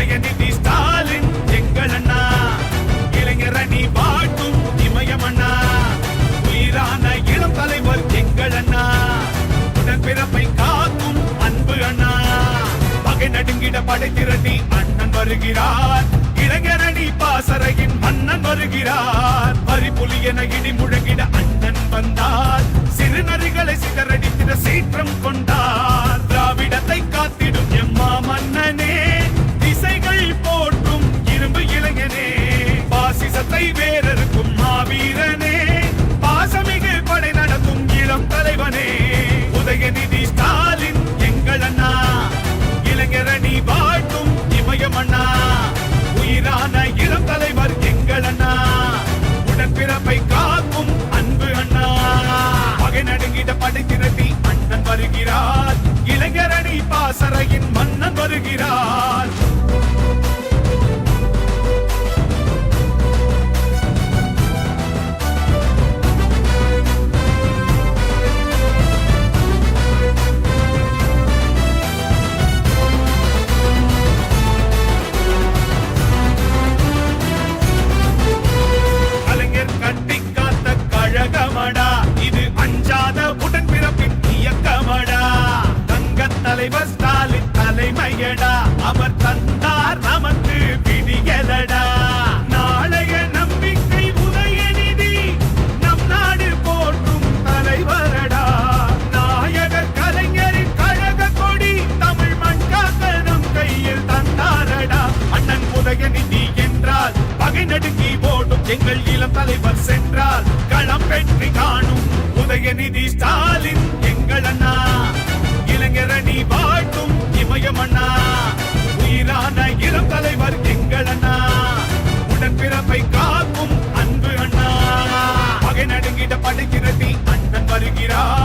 உதயநிதி ஸ்டாலின் எங்கள் அண்ணா. இளைஞர் அணி வாட்டும் இமயம் அண்ணா. உயிரான இளம் தலைவர் எங்கள் அண்ணா. உடன்பிறப்பை காக்கும் அன்பு அண்ணா. பகை நடுங்கிட படை திரட்டி அண்ணன் வருகிறார். கிட்ட நடுங்கிட தலைவர் ஸ்டாலின் தலைமையடா. அவர் தந்தார் நமக்கு விடியலடா நாளைய நம்பிக்கை உதயநிதி நம் நாடு போற்றும் தலைவரடா. நாயகர் கலைஞரின் கழக கொடி தமிழ் மண் நம் கையில் தந்தாரடா. அண்ணன் உதயநிதி என்றால் பகை நடுங்கி ஓடும் எங்கள் இளம் தலைவர் சென்றால் களம் வெற்றி காணும் உதயநிதி ஸ்டாலின் எங்கள் அண்ணா. வருகிறார்